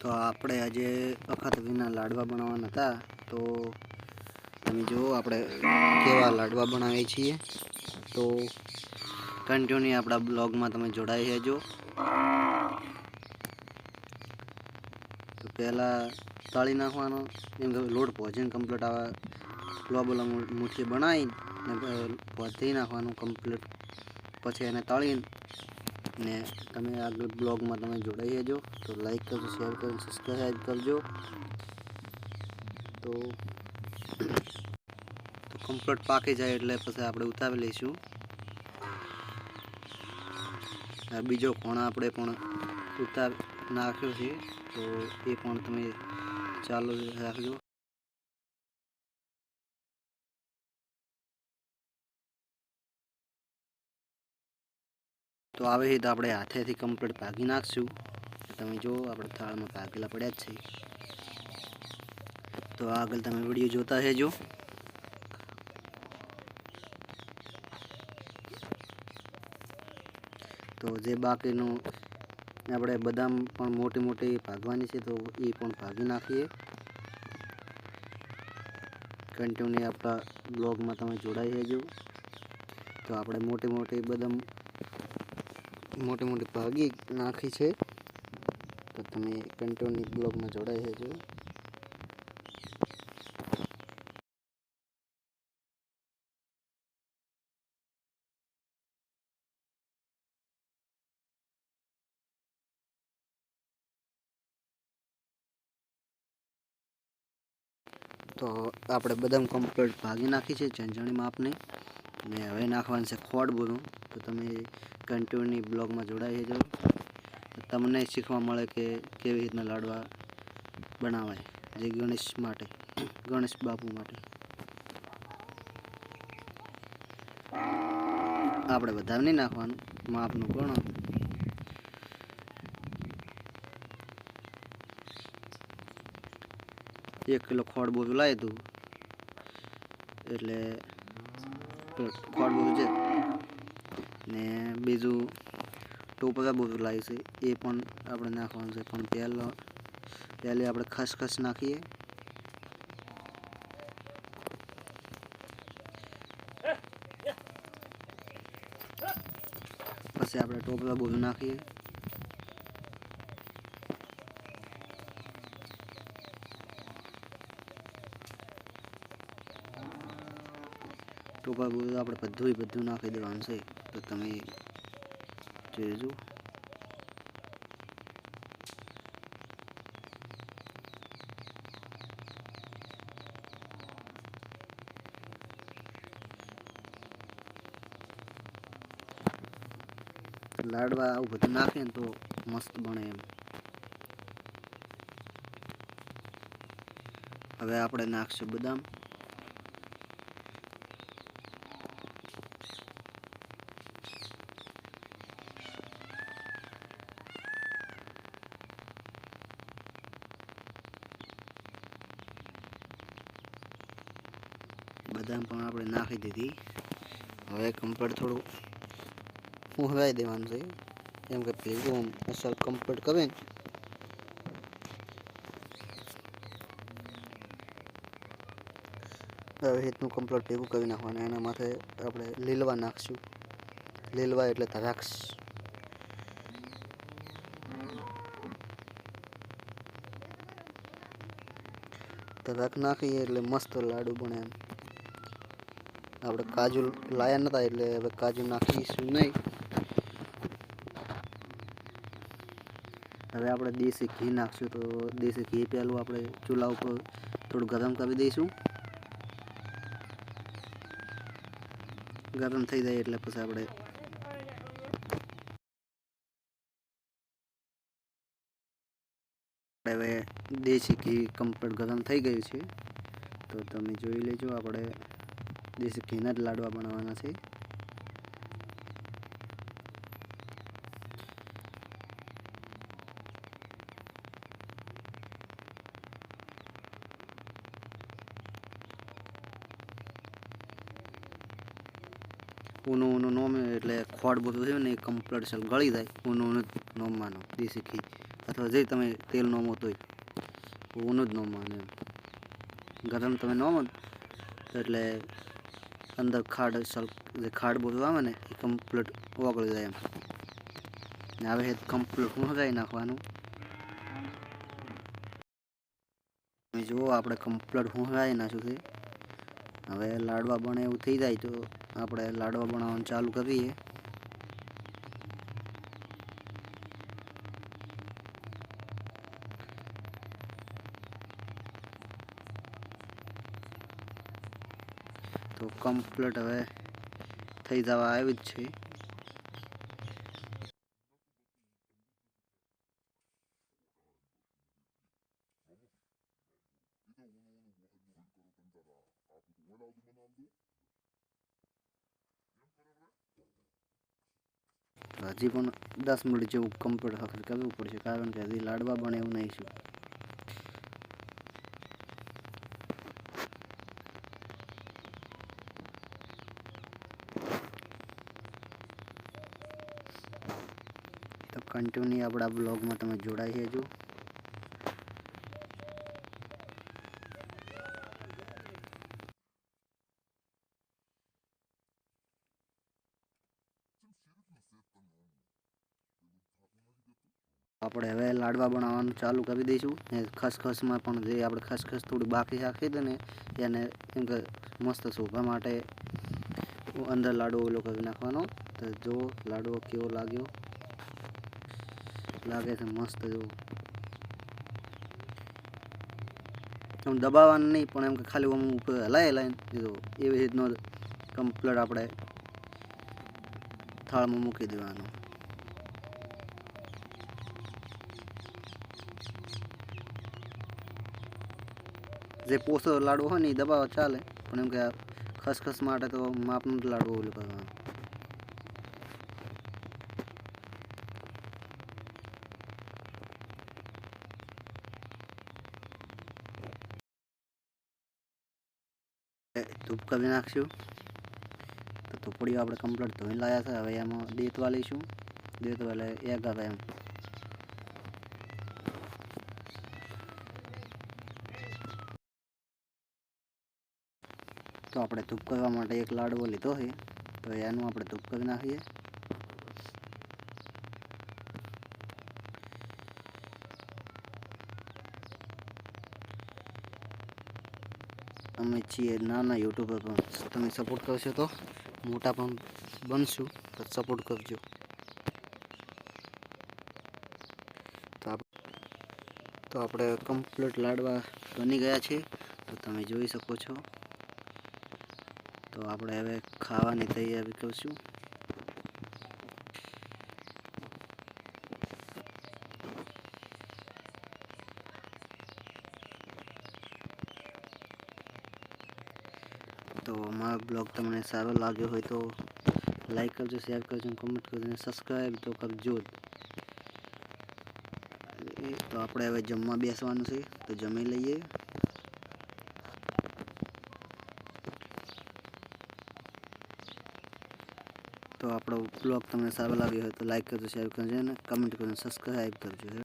તો આપણે આજે અખત વિના લાડવા બનાવવાના હતા. તો તમે જુઓ, આપણે કેવા લાડવા બનાવીએ છીએ. તો કન્ટિન્યુ આપણા બ્લોગમાં તમે જોડાઈ રહેજો. તો પહેલાં તળી નાખવાનો એમ કે લોટ પહોંચીને કમ્પ્લીટ આવા લોબલા મુઠ્ઠી બનાવીને પહોંચી નાખવાનું કમ્પ્લીટ પછી એને તળીને ને તમે આગળ બ્લોગમાં તમે જોડાઈ જજો. તો લાઈક કરજો શેર કરજો સબસ્ક્રાઈબ કરજો. તો કમ્પ્લીટ પાકી જાય એટલે પછી આપણે ઉતારી લઈશું. આ બીજો કોણ આપણે પણ ઉતાર નાખ્યો છે. તો એ પણ તમે ચાલુ રાખજો. તો આવે છે તો આપણે હાથેથી કમ્પ્લીટ ભાગી નાખશું. તમે જો, આપણે થાળમાં ભાગેલા પડ્યા જ છે. તો આગળ તમે વીડિયો જોતા રહેજો. તો જે બાકીનું આપણે બદામ પણ મોટી મોટી ભાગવાની છે તો એ પણ ભાગી નાખીએ. કન્ટિન્યુ આપણા બ્લોગમાં તમે જોડાઈ રહેજો. તો આપણે મોટી મોટી બદામ મોટી મોટી ભાગી નાખી છે. તો તમે કન્ટિન્યુ બ્લોગમાં જોડાઈ જજો તો આપણે બદામ કમ્પ્લીટ ભાગી નાખી છે. ચંચણી માપની ને હવે નાખવાનું છે ખોડ બોલું તો તમે કન્ટિન્યુની બ્લોગમાં જોડાઈ જજો તમને શીખવા મળે કે કેવી રીતના લાડવા બનાવાય જે ગણેશ માટે, ગણેશ બાપુ માટે. આપણે બધા નહીં નાખવાનું. માપનું ગણો એક કિલો ખોડ બોજું લાવી હતું. એટલે પેલું ફળ બધું છે. ને બીજું ટોપરા બધું છે. એ પણ આપણે નાખવાનું છે. પણ પહેલો, પહેલે આપણે ખસખસ નાખીએ. પછી આપણે ટોપરા બધું નાખીએ. ટોપા બધું આપણે બધું બધું નાખી દેવાનું છે. તો તમે જોજો. લાડવા આવું બધું નાખે ને તો મસ્ત બને એમ. હવે આપણે નાખશું બદામ. બદામ પણ આપણે નાખી દીધી. હવે કમ્પ્લીટ થોડું ઉહવાઈ દેવાનું છે. કેમ કે ભેગું આમ અસલ કમ્પ્લીટ કરે ને. હવે રીતનું કમ્પ્લીટ ભેગું કરી નાખવાનું. એના માથે આપણે લીલવા નાખશું. લીલવા એટલે ધરાક્ષ ધરાક નાખીએ એટલે મસ્ત લાડુ બને એમ. આપણે કાજુ લાયા નતા એટલે હવે કાજુ નાખીશું નહીં. હવે આપણે દેશી ઘી નાખશું તો દેશી ઘી પહેલું આપણે ચૂલા ઉપર થોડું ગરમ કરી દઈશું. ગરમ થઈ જાય એટલે પછી આપણે હવે દેશી ઘી કમ્પ્લીટ ગરમ થઈ ગયું છે. તો તમે જોઈ લેજો આપણે દેશી ઘીના જ લાડવા બનાવવાના છે ઊનું ઊનું નોમ એટલે ખોડ બધું થયું ને એ કમ્પ્લીટ છે ગળી જાય ઊનું ઊનું નોમવાનું દેશી ઘી અથવા જે તમે તેલ નોમો તોય ઊનું જ ન માને ગરમ તમે નોમો એટલે અંદર ખાડ જે ખાડ બધું આવે ને, એ કમ્પ્લીટ ઓગળી જાય એમ. ને હવે કમ્પ્લીટ હંગાઈ નાખવાનું. જુઓ, આપણે કમ્પ્લીટ ના છે હવે લાડવા બને એવું થઈ જાય તો આપણે લાડવા બનાવવાનું ચાલુ કરીએ. તો કમ્પ્લીટ હવે થઈ જવા આવી જ છે. હજી પણ દસ મિનિટ જેવું કમ્પ્લીટ કરવું પડશે, કારણ કે હજી લાડવા બને એવું નહીં છું. કન્ટિન્યુ આપણા બ્લોગમાં તમે જોડાઈ જજો આપણે હવે લાડવા બનાવવાનું ચાલુ કરી દઈશું ને ખસખસમાં પણ જે આપણે ખસખસ થોડી બાકી રાખી હતી ને એને એમ કે મસ્ત શોભા માટે અંદર લાડવો ઓલો કરી નાખવાનો. તો જો લાડવો કેવો લાગ્યો? લાગે છે, મસ્ત જેવું દબાવવાનું નહીં, પણ એમ કે ખાલી આમ હલાય હલાય. એવી રીતનો કમ્પ્લેટ આપણે થાળમાં મૂકી દેવાનું. જે પોસો લાડવો હોય ને એ દબાવવા ચાલે, પણ એમ કે ખસખસ માટે તો માપનું લાડવો ઓલું કરવાનું એ ધૂપ કરી નાખશું. તો ધૂપડીઓ આપણે કમ્પ્લીટ ધોઈને લાવ્યા છે. હવે એમાં દેતવા લઈશું. દેતવા એટલે એક આવે એમ. તો આપણે ધૂપ કરવા માટે એક લાડવો લીધો છે. તો એનું આપણે ધૂપ કરી નાખીએ. છીએ નાના યુટ્યુબર પણ તમે સપોર્ટ કરશો તો મોટા પણ બનશું, તો સપોર્ટ કરજો. તો આપ- તો આપણે કમ્પ્લીટ લાડવા બની ગયા છે તો તમે જોઈ શકો છો. તો આપણે હવે ખાવાની તૈયારી કરશું. તો અમારો બ્લોગ તમને સારો લાગ્યો હોય તો લાઈક કરજો શેર કરજો કમેન્ટ કરજો અને સબસ્ક્રાઈબ તો કરજો જ એ તો આપણે હવે જમવા બેસવાનું છે તો જમી લઈએ તો આપણો બ્લોગ તમને સારો લાગ્યો હોય તો લાઈક કરજો શેર કરજો અને કમેન્ટ કરજો સબસ્ક્રાઈબ કરજો